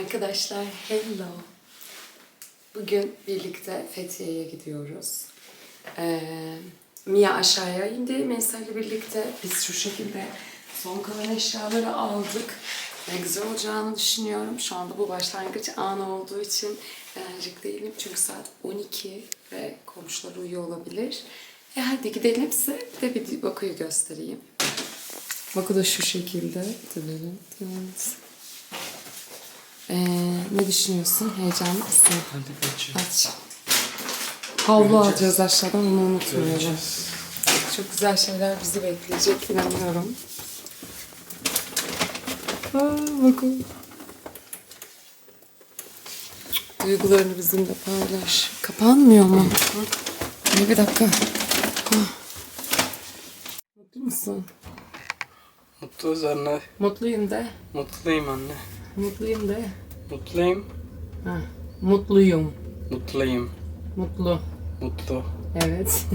Arkadaşlar hello. Bugün birlikte Fethiye'ye gidiyoruz. Ee, Mia aşağıya indi. Melisa ile birlikte biz şu şekilde son kalan eşyaları aldık. Ne güzel olacağını düşünüyorum. Şu anda bu başlangıç anı olduğu için enerjik değilim. Çünkü saat 12 ve komşular uyuyor olabilir. E hadi gidelim size bir de bir Baku'yu göstereyim. Baku da şu şekilde. Ee, ne düşünüyorsun? Heyecanlı mısın? Hadi kaçın. Aç. Havlu alacağız aşağıdan onu unutmayalım. Göreceğiz. Çok güzel şeyler bizi bekleyecek inanıyorum. Aa, bakın. Duygularını bizimle paylaş. Kapanmıyor mu? Ne bir dakika. Mutlu musun? Mutluyuz anne. Mutluyum de. Mutluyum anne. Mutluyum de. Mutluyum. Ha. Mutluyum. Mutluyum. Mutlu. Mutlu. Evet.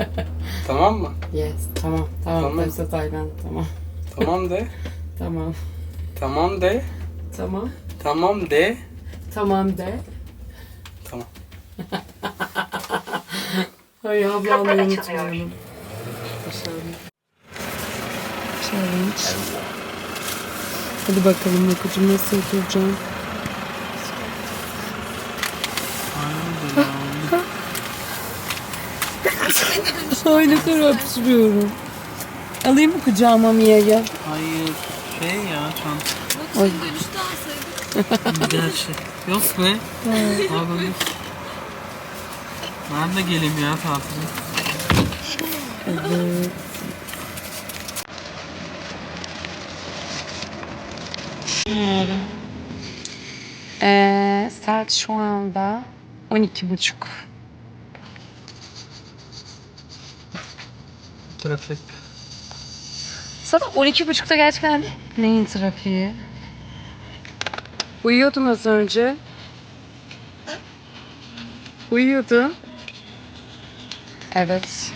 Tamam mı? yes. Tamam. Tamam. Tamam. Tamam. Tayland. Tamam. Tamam de. Tamam. Tamam de. Tamam. Tamam de. Tamam de. Tamam. Ay ablamı unutmayalım. Challenge. Hadi bakalım Yakucuğum nasıl oturacağım? Ay ne kadar öpsürüyorum. Alayım mı kucağıma Mia'yı? Hayır. Şey ya çanta. Ay. Gerçi. Yok be. Abi. Ben de geleyim ya tatile. Evet. Ee, saat şu anda 12 buçuk. Trafik. Saat 12 buçukta gerçekten neyin trafiği? Uyuyordum az önce. Uyuyordum. Evet.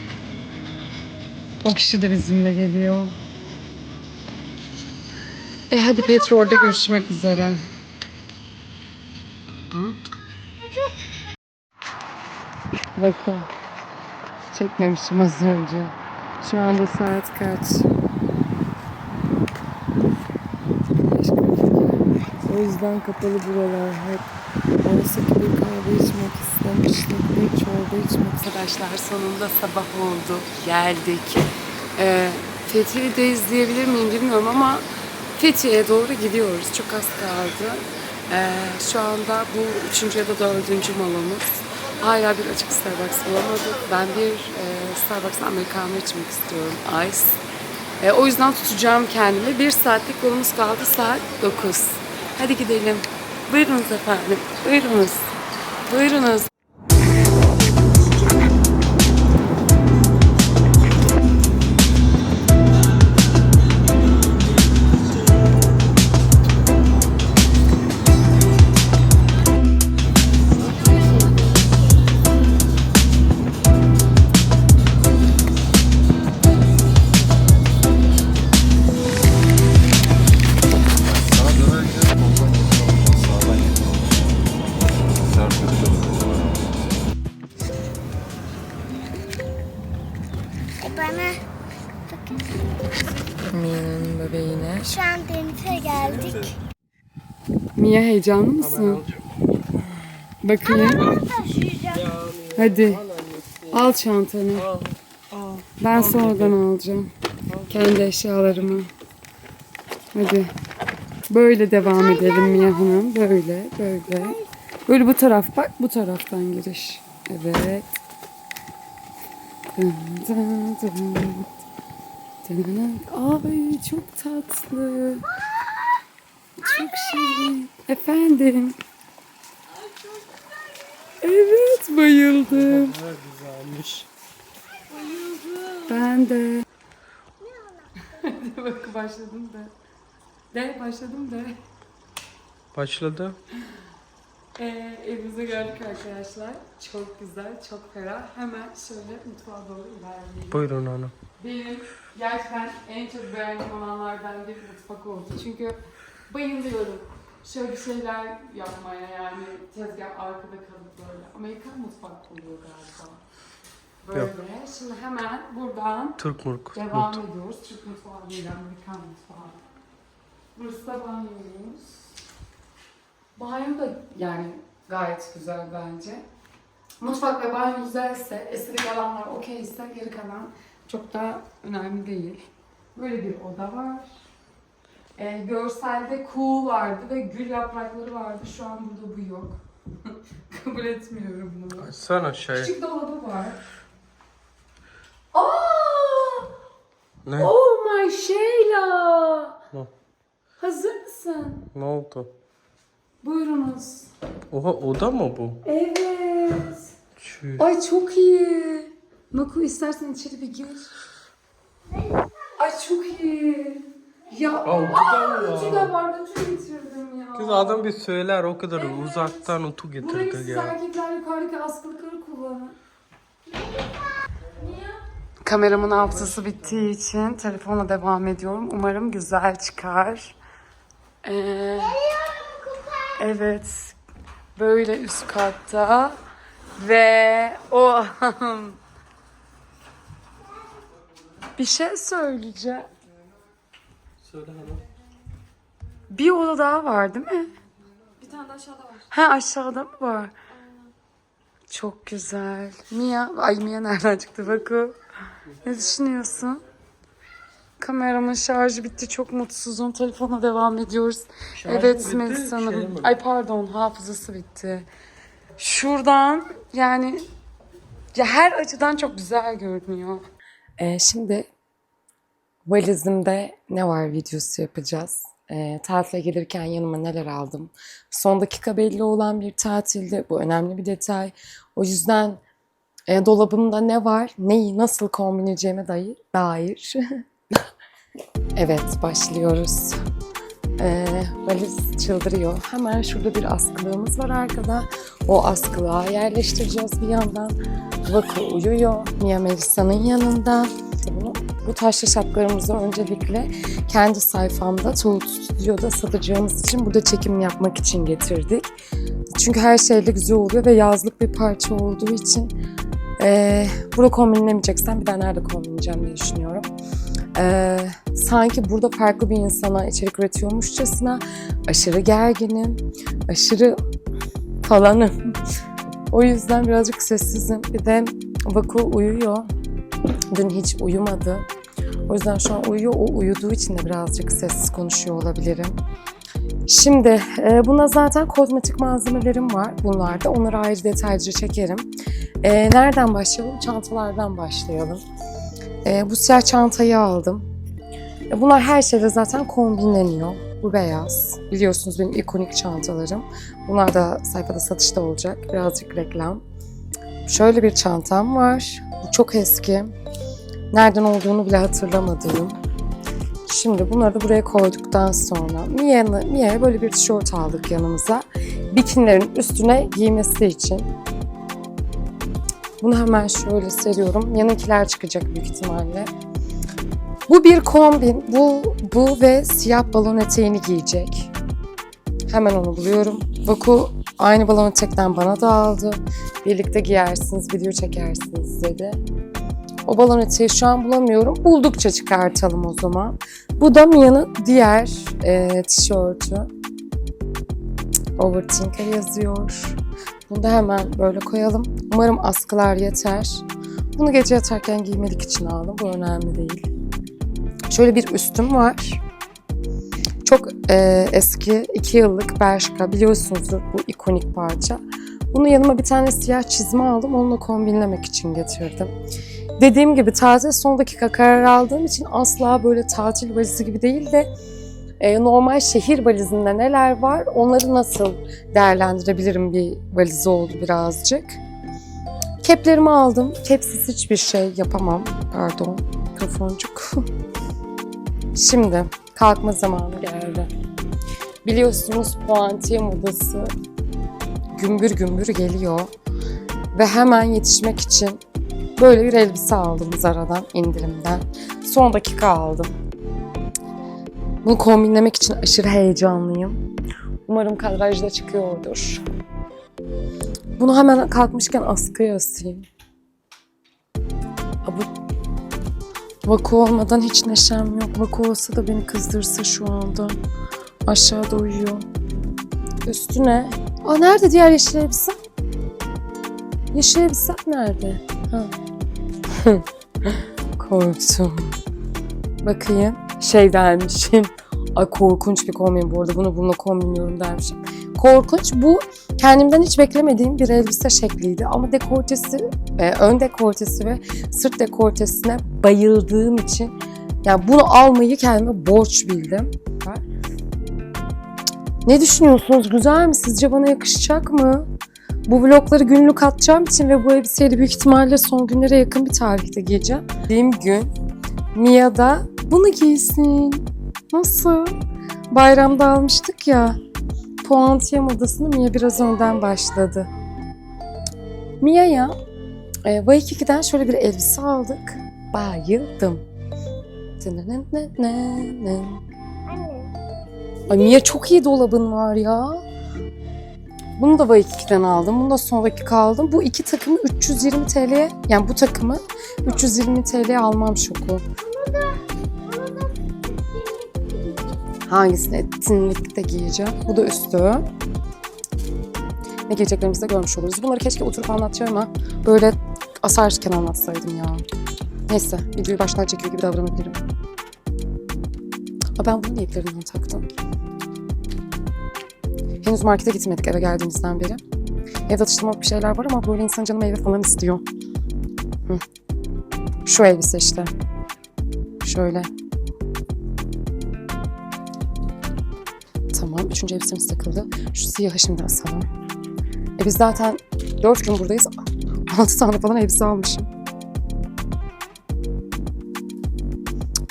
O kişi de bizimle geliyor. E hadi petrolde görüşmek üzere. Bakın. Çekmemişim az önce. Şu anda saat kaç? O yüzden kapalı buralar hep. Oysa ki bir kahve içmek istemiştik. Bir çorba içmek Arkadaşlar sonunda sabah oldu. Geldik. Ee, Fethiye'de izleyebilir miyim bilmiyorum ama Fethiye'ye doğru gidiyoruz. Çok az kaldı. Ee, şu anda bu üçüncü ya da dördüncü molomuz. Hala bir açık Starbucks bulamadık. Ben bir e, Starbucks Americano içmek istiyorum. Ice. E, o yüzden tutacağım kendimi. Bir saatlik yolumuz kaldı. Saat 9. Hadi gidelim. Buyurunuz efendim. Buyurunuz. Buyurunuz. Mia heyecanlı mısın? Bakayım. Hadi. Al çantanı. Ben sonradan alacağım. Kendi eşyalarımı. Hadi. Böyle devam edelim Mia Hanım. Böyle, böyle. Böyle bu taraf bak, bu taraftan giriş. Evet. Ay çok tatlı. Çok şirin. Efendim. Evet bayıldım. Ne güzelmiş. Ben de. Bak başladım da. De başladım da. Başladı. Ee, evimize geldik arkadaşlar. Çok güzel, çok ferah. Hemen şöyle mutfağa doğru ilerleyelim. Buyurun hanım. Benim gerçekten en çok beğendiğim alanlardan bir mutfak oldu. Çünkü bayılıyorum. şöyle şeyler yapmaya yani tezgah arkada kalıp böyle. Amerikan mutfak oluyor galiba. Böyle. Şimdi hemen buradan Türk murk. devam ediyoruz. Türk mutfağı değil, Amerikan mutfağı. Burası da banyomuz. Banyo da yani gayet güzel bence. Mutfak ve banyo güzelse, estetik alanlar okeyse geri kalan çok da önemli değil. Böyle bir oda var. Ee, görselde kuğu vardı ve gül yaprakları vardı. Şu an burada bu yok. Kabul etmiyorum bunu. Açsana şey. Küçük dolabı var. Aa! Ne? Oh my Sheila! Ne? Hazır mısın? Ne oldu? Buyurunuz. Oha oda mı bu? Evet. Çüş. Ay çok iyi. Maku istersen içeri bir gir. Ay çok iyi. Ya de aa, ütü de var. Ütü getirdim ya. Kız adam bir söyler o kadar Evet. uzaktan otu Burayı getirdi siz ya. erkekler yukarıdaki askılıkları kullanın. Kameramın hafızası bittiği için telefonla devam ediyorum. Umarım güzel çıkar. Ee, evet. Böyle üst katta. Ve o bir şey söyleyeceğim. Söyle hanım. Bir oda daha var değil mi? Bir tane de aşağıda var. Ha aşağıda mı var? Çok güzel. Mia, ay Mia nereden çıktı Baku? Ne düşünüyorsun? Kameramın şarjı bitti. Çok mutsuzum. Telefona devam ediyoruz. Şarjı evet bitti, Melis şey mi? Ay pardon hafızası bitti. Şuradan yani ya her açıdan çok güzel görünüyor. Ee, şimdi valizimde ne var videosu yapacağız. Ee, tatile gelirken yanıma neler aldım. Son dakika belli olan bir tatilde bu önemli bir detay. O yüzden e, dolabımda ne var, neyi nasıl kombinleyeceğime dair. dair. evet başlıyoruz. Ee, valiz çıldırıyor. Hemen şurada bir askılığımız var arkada. O askılığa yerleştireceğiz bir yandan. Vaku uyuyor. Mia Melisa'nın yanında. Bunu, bu taşlı şapkalarımızı öncelikle kendi sayfamda Tuğut Stüdyo'da satacağımız için burada çekim yapmak için getirdik. Çünkü her şeyle güzel oluyor ve yazlık bir parça olduğu için eee burada kombinlemeyeceksen bir daha nerede kombinleyeceğim diye düşünüyorum. Eee, sanki burada farklı bir insana içerik üretiyormuşçasına aşırı gerginim, aşırı falanım. o yüzden birazcık sessizim. Bir de Vaku uyuyor. Dün hiç uyumadı. Yüzden şu an uyuyor. O uyuduğu için de birazcık sessiz konuşuyor olabilirim. Şimdi e, buna zaten kozmetik malzemelerim var bunlarda. Onları ayrı detaylıca çekerim. E, nereden başlayalım? Çantalardan başlayalım. E, bu siyah çantayı aldım. E, bunlar her şeyde zaten kombinleniyor. Bu beyaz. Biliyorsunuz benim ikonik çantalarım. Bunlar da sayfada satışta olacak. Birazcık reklam. Şöyle bir çantam var. Bu çok eski. Nereden olduğunu bile hatırlamadığım. Şimdi bunları da buraya koyduktan sonra Mia'ya Mia'ya böyle bir tişört aldık yanımıza. Bikinilerin üstüne giymesi için. Bunu hemen şöyle seriyorum. Yanınkiler çıkacak büyük ihtimalle. Bu bir kombin. Bu, bu ve siyah balon eteğini giyecek. Hemen onu buluyorum. Vaku aynı balon etekten bana da aldı. Birlikte giyersiniz, video çekersiniz dedi. O balon eteği şu an bulamıyorum. Buldukça çıkartalım o zaman. Bu da Mia'nın diğer e, tişörtü. Overthinker yazıyor. Bunu da hemen böyle koyalım. Umarım askılar yeter. Bunu gece yatarken giymelik için aldım. Bu önemli değil. Şöyle bir üstüm var. Çok e, eski, 2 yıllık Bershka. Biliyorsunuzdur bu ikonik parça. Bunun yanıma bir tane siyah çizme aldım. Onunla kombinlemek için getirdim. Dediğim gibi tatil son dakika karar aldığım için asla böyle tatil valizi gibi değil de e, normal şehir valizinde neler var onları nasıl değerlendirebilirim bir valizi oldu birazcık. Keplerimi aldım. Kepsiz hiçbir şey yapamam. Pardon mikrofoncuk. Şimdi kalkma zamanı geldi. Biliyorsunuz puantiye modası gümbür gümbür geliyor. Ve hemen yetişmek için böyle bir elbise aldım Zara'dan indirimden. Son dakika aldım. Bunu kombinlemek için aşırı heyecanlıyım. Umarım kadrajda çıkıyordur. Bunu hemen kalkmışken askıya asayım. Aa, bu Vaku olmadan hiç neşem yok. Vaku olsa da beni kızdırsa şu anda. Aşağıda uyuyor. Üstüne. Aa nerede diğer yeşil elbise? Yeşil elbise nerede? Ha. Korktum. Bakayım. Şey dermişim. Ay korkunç bir kombin bu arada. Bunu bununla kombinliyorum dermişim. Korkunç. Bu kendimden hiç beklemediğim bir elbise şekliydi. Ama dekoltesi, e, ön dekoltesi ve sırt dekoltesine bayıldığım için yani bunu almayı kendime borç bildim. Ne düşünüyorsunuz? Güzel mi? Sizce bana yakışacak mı? Bu vlogları günlük atacağım için ve bu elbiseyi büyük ihtimalle son günlere yakın bir tarihte giyeceğim. Dediğim gün Mia da bunu giysin. Nasıl? Bayramda almıştık ya. Puantiye modasını Mia biraz önden başladı. Mia'ya e, Waikiki'den şöyle bir elbise aldık. Bayıldım. Anne. Ay Mia çok iyi dolabın var ya. Bunu da Waikiki'den aldım. Bunu da sonraki kaldım. Bu iki takımı 320 TL'ye yani bu takımı 320 TL'ye almam şoku. Hangisini etkinlikte giyeceğim? Bu da üstü. Ne giyeceklerimizi de görmüş oluruz. Bunları keşke oturup anlatacağım ama böyle asarken anlatsaydım ya. Neyse videoyu baştan çekiyor gibi davranabilirim. Aa, ben bunu niye taktım? Henüz markete gitmedik eve geldiğimizden beri. Evde atıştırmalık bir şeyler var ama böyle insan canı meyve falan istiyor. Hı. Şu elbise işte. Şöyle. Tamam. Üçüncü elbisemiz takıldı. Şu siyahı şimdi asalım. E biz zaten dört gün buradayız. Altı tane falan elbise almışım.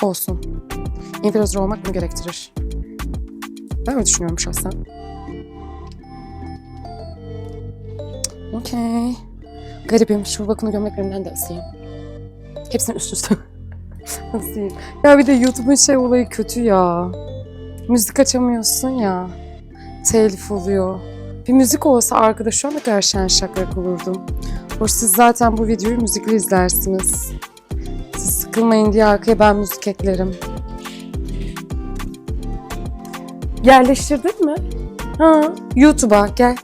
Olsun. İnfluencer olmak bunu gerektirir. Ben öyle düşünüyorum şahsen. Okey. Garibim. Şu bakımlı gömleklerimden de asayım. Hepsini üst üste asayım. Ya bir de YouTube'un şey olayı kötü ya. Müzik açamıyorsun ya. Telif oluyor. Bir müzik olsa arkada şu an ne kadar şen şakrak olurdum. Hoş siz zaten bu videoyu müzikli izlersiniz. Siz sıkılmayın diye arkaya ben müzik eklerim. Yerleştirdin mi? Ha, YouTube'a gel.